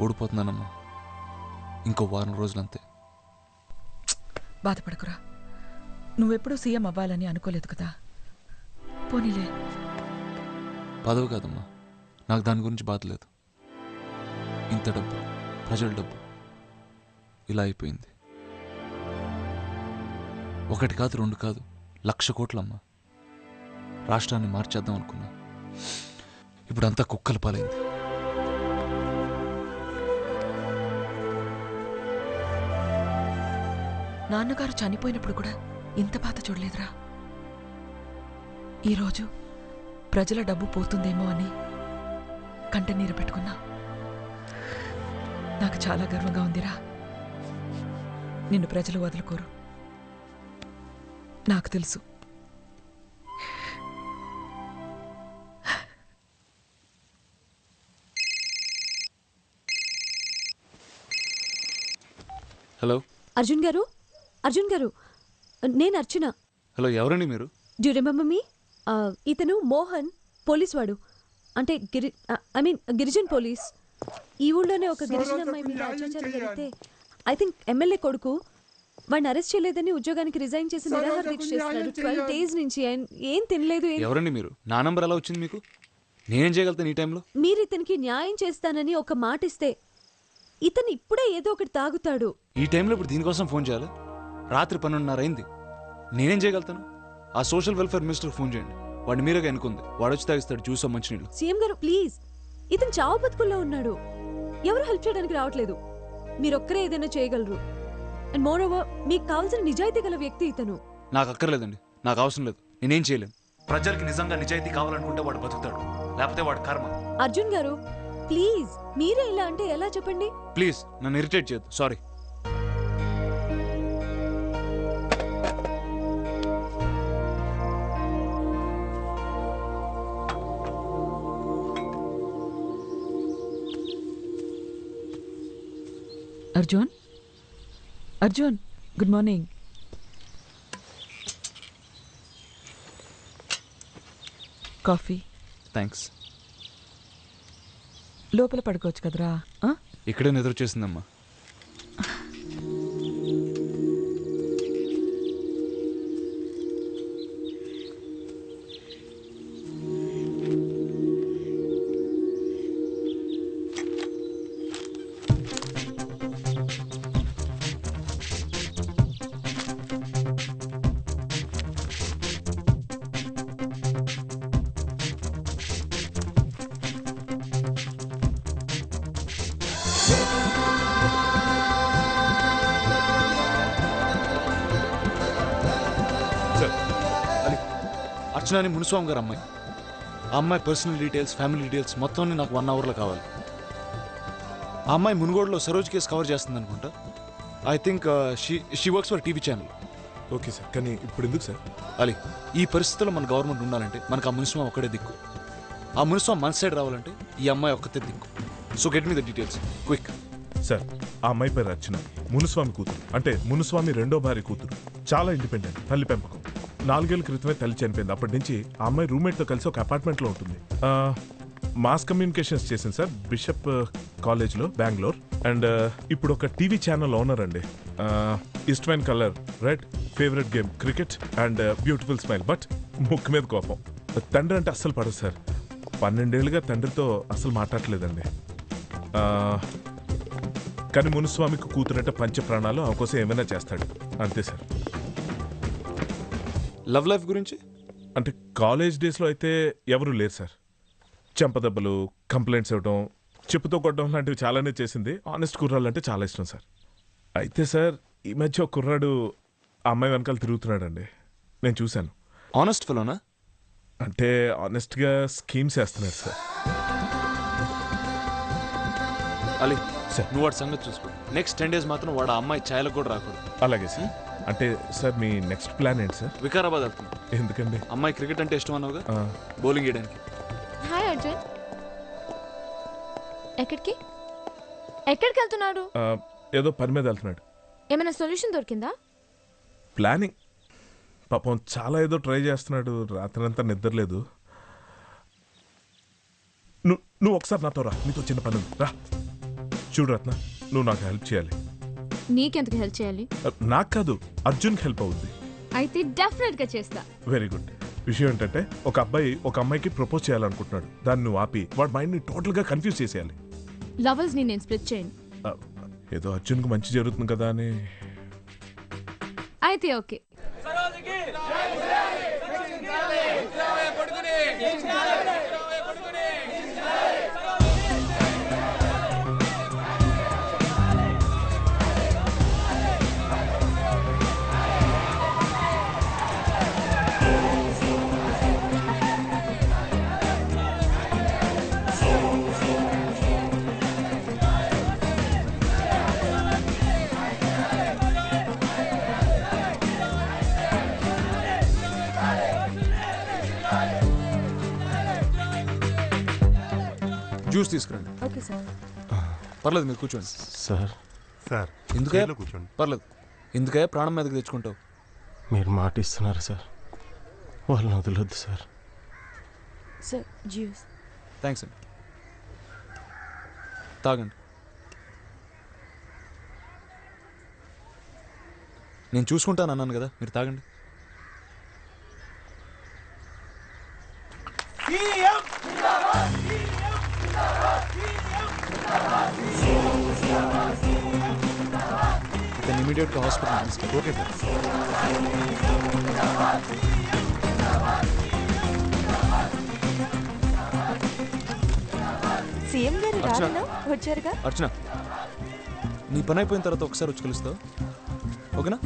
ఓడిపోతున్నానమ్మా ఇంకో వారం రోజులంతే. బాధపడకురా. నువ్వెప్పుడూ సీఎం అవ్వాలని అనుకోలేదు కదా. పోనీలే. పదవి కాదమ్మా. నాకు దాని గురించి బాధ లేదు. ఇంత డబ్బు ప్రజల డబ్బు. ఇలా అయిపోయింది. ఒకటి కాదు రెండు కాదు లక్ష కోట్లమ్మా. రాష్ట్రాన్ని మార్చేద్దాం అనుకున్నా. ఇప్పుడు అంతా కుక్కల పాలైంది. నాన్నగారు చనిపోయినప్పుడు కూడా ఇంత బాధ చూడలేదురా. ఈరోజు ప్రజల డబ్బు పోతుందేమో అని కంటనీరు పెట్టుకున్నా. నాకు చాలా గర్వంగా ఉందిరా. నిన్ను ప్రజలు వదులుకోరు. నాకు తెలుసు. హలో. అర్జున్ గారు? అర్జున్ గారు నేను అర్చన. హలో ఎవరండి మీరు? డ్యూ రిమెంబర్ మీ ఇతను మోహన్ పోలీస్ వాడు అంటే Giri I mean Girijan police. ఈ ఊళ్ళోనే ఒక గిరిజన అమ్మాయి మీద అత్యాచారం జరిగితే ఐ థింక్ ఎమ్మెల్యే కొడుకు వాడిని అరెస్ట్ చేయలేదని ఉద్యోగానికి రిజైన్ చేసి నిరాహార దీక్ష చేస్తున్నాడు ట్వెల్వ్ డేస్ నుంచి ఏం తినలేదు ఎవరండి మీరు? నా నంబర్ ఎలా వచ్చింది మీకు? నేనేం చేయగలుగుతాను ఈ టైంలో? మీరు ఇతనికి న్యాయం చేస్తానని ఒక మాట ఇస్తే ఇతను ఇప్పుడే ఏదో ఒకటి తాగుతాడు. ఈ టైంలో ఇప్పుడు దీనికోసం ఫోన్ చేయాలి? రాత్రి పన్నెండున్నర అయింది నేనేం చేయగలుగుతాను? ఆ సోషల్ వెల్ఫేర్ మినిస్టర్ ఫోన్ చేయండి. వాడిని మీరుగా ఎన్నుకుంది. వాడు వచ్చి తాగిస్తాడు. జ్యూస్ మంచినీళ్ళు సీఎం గారు ప్లీజ్. ఇతను చావు బతుకుల్లో ఉన్నాడు. ఎవరు హెల్ప్ చేయడానికి రావట్లేదు. మీరొక్కరే ఏదైనా చేయగలరు. అండ్ మోర్ ఓవర్ మీకు కావాల్సిన నిజాయితీ గల వ్యక్తి ఇతను. నాకు అక్కర్లేదండి. నాకు అవసరం లేదు. నేనేం చేయలేను. ప్రజలకి నిజంగా నిజాయితీ కావాలనుకుంటే వాడు బతుకుతాడు. లేకపోతే వాడు కర్మ. అర్జున్ గారు ప్లీజ్. మీరే ఇలా అంటే ఎలా చెప్పండి? ప్లీజ్. నన్ను ఇరిటేట్ చేయొద్దు. Sorry. Arjun? Arjun good morning coffee. Thanks లోపల పడుకోవచ్చు కదరా? ఇక్కడే నిద్ర చేసిందమ్మా అర్చనాని మునిస్వామి గారు అమ్మాయి. ఆ అమ్మాయి పర్సనల్ డీటెయిల్స్ ఫ్యామిలీ డీటెయిల్స్ మొత్తం నాకు వన్ అవర్లో కావాలి. ఆ అమ్మాయి మునుగోడులో సరోజ్ కేసు కవర్ చేస్తుంది అనుకుంటా. I think she she works for TV channel okay sir కానీ ఇప్పుడు ఎందుకు సార్ అలీ ఈ పరిస్థితుల్లో మన గవర్నమెంట్ ఉండాలంటే మనకు ఆ మునిస్వామి ఒక్కడే దిక్కు. ఆ మునిస్వామి మన సైడ్ రావాలంటే ఈ అమ్మాయి ఒక్కతే దిక్కు. So get me the details quick sir ఆ అమ్మాయి పేరు అర్చన మునుస్వామి కూతురు. అంటే మునుస్వామి రెండో భార్య కూతురు. చాలా ఇండిపెండెంట్ తల్లి పెంపకం. నాలుగేళ్ళ క్రితమే తల్లి చనిపోయింది. అప్పటి నుంచి ఆ అమ్మాయి రూమ్మేట్తో కలిసి ఒక అపార్ట్మెంట్లో ఉంటుంది. ఆ, మాస్ కమ్యూనికేషన్స్ చేసింది సార్ బిషప్ కాలేజ్లో బెంగళూరు. అండ్ ఇప్పుడు ఒక టీవీ ఛానల్ ఓనర్ అండి. ఇష్టమైన colour red favourite game cricket and beautiful smile. But ముక్కు మీద కోపం. తండ్రి అంటే అస్సలు పడదు సార్. పన్నెండేళ్ళుగా తండ్రితో అస్సలు మాట్లాడలేదండి ఆ, కానీ మునుస్వామికి కూతురంటే పంచ ప్రాణాలు ఆమె కోసం ఏమైనా చేస్తాడు. అంతే సార్. లవ్ లైఫ్ గురించి? అంటే కాలేజ్ డేస్లో అయితే ఎవరు లేరు సార్. చెంపదెబ్బలు కంప్లైంట్స్ ఇవ్వడం చెప్పుతో కొట్టడం లాంటివి చాలానే చేసింది. ఆనెస్ట్ కుర్రాళ్ళు అంటే చాలా ఇష్టం సార్. అయితే సార్ ఈ మధ్య ఒక కుర్రాడు ఆ అమ్మాయి వెనకాల తిరుగుతున్నాడండి. నేను చూశాను. ఆనెస్ట్ ఫెలోనా? అంటే ఆనెస్ట్గా స్కీమ్స్ వేస్తున్నాడు సార్. అలీ సార్. నువ్వు వాడి సంగతి చూసుకో. నెక్స్ట్ టెన్ డేస్ మాత్రం వాడు ఆ అమ్మాయి ఛాయలకు కూడా రాకూడదు. అలాగే సార్. అంటే సార్ మీ నెక్స్ట్ ప్లాన్ ఏంటి సార్? వికారాబాద్ వెళ్తున్నాం ఎందుకండి? అమ్మాయి క్రికెట్ అంటే ఇష్టం అన్నావుగా? ఆ, బౌలింగ్ వేయడానికి హాయ్ అర్జున్. ఎక్కడికి? ఎక్కడికి వెళ్తున్నాడు? ఆ, ఏదో పని మీద వెళ్తున్నాడు. ఏమైనా సొల్యూషన్ దొరికిందా? ప్లానింగ్. పాపం చాలా ఏదో ట్రై చేస్తున్నాడు రాత్రంతా నిద్రలేదు. నువ్వు నువ్వు ఒకసారి నాతో రా నీతో చిన్న పని ఉంది. రా. చూడు రత్న నువ్వు నాకు హెల్ప్ చేయాలి. నీకెందుకు హెల్ప్ చేయాలి? నాకు కాదు అర్జున్కి హెల్ప్ అవుద్ది. అయితే డెఫినెట్గా చేస్తా. వెరీ గుడ్ విషయం ఏంటంటే ఒక అబ్బాయి ఒక అమ్మాయికి ప్రపోజ్ చేయాలనుకుంటున్నాడు. దాన్ని నువ్వు ఆపి వాడి మైండ్ని టోటల్గా కన్ఫ్యూజ్ చేసేయాలి. లవర్స్ని నేను స్ప్లిట్ చేయను. ఆ, ఏదో అర్జున్కి మంచి జరుగుతుంది కదా అని. అయితే ఓకే. జ్యూస్ తీసుకురండి. Okay sir. పర్లేదు మీరు కూర్చోండి. సార్. సార్ ఎందుకే కూర్చోండి. పర్లేదు. ఎందుకే ప్రాణం మీదకి తెచ్చుకుంటావు. మీరు మాట ఇస్తున్నారు సార్. వాళ్ళని వదలొద్దు సార్. సార్ జ్యూస్ థ్యాంక్స్ అండి. తాగండి. నేను చూసుకుంటాను అన్నాను కదా మీరు తాగండి. ఇమీడియట్గా హాస్పిటల్ తీసుకెళ్ళి ఓకే సార్ సీఎం గారు అర్చన. రాలేనా వచ్చారుగా? అర్చన నీ పని అయిపోయిన తర్వాత ఒకసారి వచ్చి కలుస్తావు. ఓకేనా?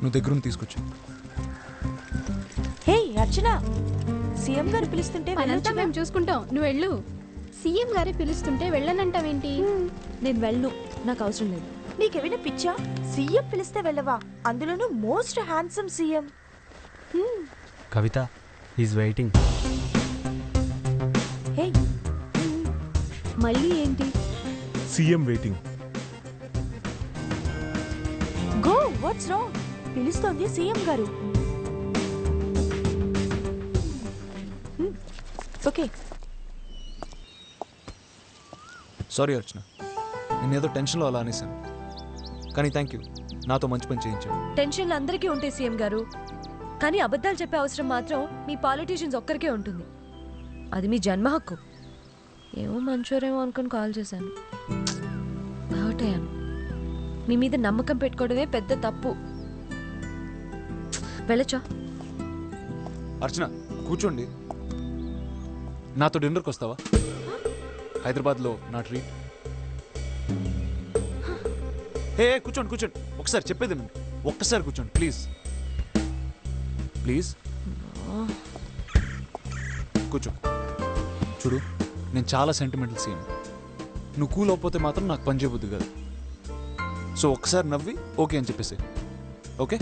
నువ్వు దగ్గరుండి తీసుకొచ్చు హే అర్చన. సీఎం గారు పిలుస్తుంటే పనంతా వెళ్ళొచ్చుగా? మేము చూసుకుంటాం. నువ్వు వెళ్ళు. సీఎం గారే పిలుస్తుంటే వెళ్ళనంటావేంటి? నేను వెళ్ళను నాకు అవసరం లేదు. నీకేమైనా పిచ్చా? సీఎం పిలిస్తే వెళ్ళవా? అందులోనూ most handsome CM. Kavitha is waiting hey మళ్ళీ ఏంటి? CM waiting go what's wrong పిలుస్తోంది CM garu. Okay. Sorry Archana నేను ఏదో టెన్షన్లో అలా అనేసాను. కానీ థ్యాంక్ యూ నాతో మంచి పని చేయించాడు టెన్షన్లు అందరికీ ఉంటాయి సీఎం గారు. కానీ అబద్ధాలు చెప్పే అవసరం మాత్రం మీ పాలిటీషియన్స్ ఒక్కరికే ఉంటుంది. అది మీ జన్మ హక్కు. ఏమో మంచోరేమో అనుకుని కాల్ చేశాను. హర్ట్ అయ్యాను. మీ మీద నమ్మకం పెట్టుకోవడమే పెద్ద తప్పు. వెళ్ళచ్చా? అర్చన కూర్చోండి. నాతో డిన్నర్కి వస్తావా? హైదరాబాద్లో నా ట్రీట్ ఏ కూర్చోండి కూర్చోండి. ఒకసారి చెప్పేది. ఒక్కసారి కూర్చోండి ప్లీజ్ ప్లీజ్ కూర్చో. చూడు నేను చాలా సెంటిమెంటల్ సీఎం నువ్వు కూల్ అవ్వకపోతే మాత్రం నాకు పని చేయబుద్ది కాదు. సో ఒక్కసారి నవ్వి ఓకే అని చెప్పేసి ఓకే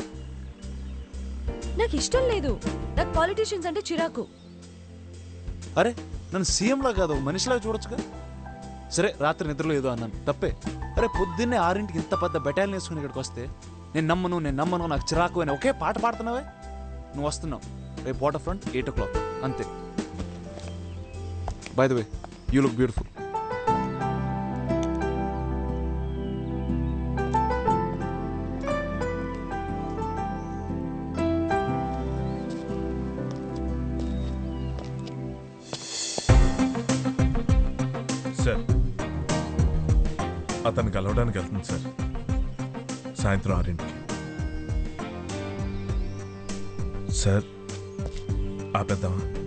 నాకు ఇష్టం లేదు. నాకు పాలిటీషియన్స్ అంటే చిరాకు. అరే నన్ను సీఎంలా కాదు ఓ మనిషిలా చూడొచ్చుగా? సరే రాత్రి నిద్రలో ఏదో అన్నాను. తప్పే. అరే పొద్దున్నే ఆరింటికి ఇంత పెద్ద బెటాలియన్ వేసుకుని ఇక్కడికి వస్తే నేను నమ్మను నేను నమ్మను నాకు చిరాకు అని ఒకే పాట పాడుతున్నావే? నువ్వు వస్తున్నావు. రేపు waterfront eight o'clock. అంతే. By the way you look beautiful అతను కలవడానికి వెళ్తుంది సార్. సాయంత్రం ఆరింటికి. సార్ ఆపేద్దామా?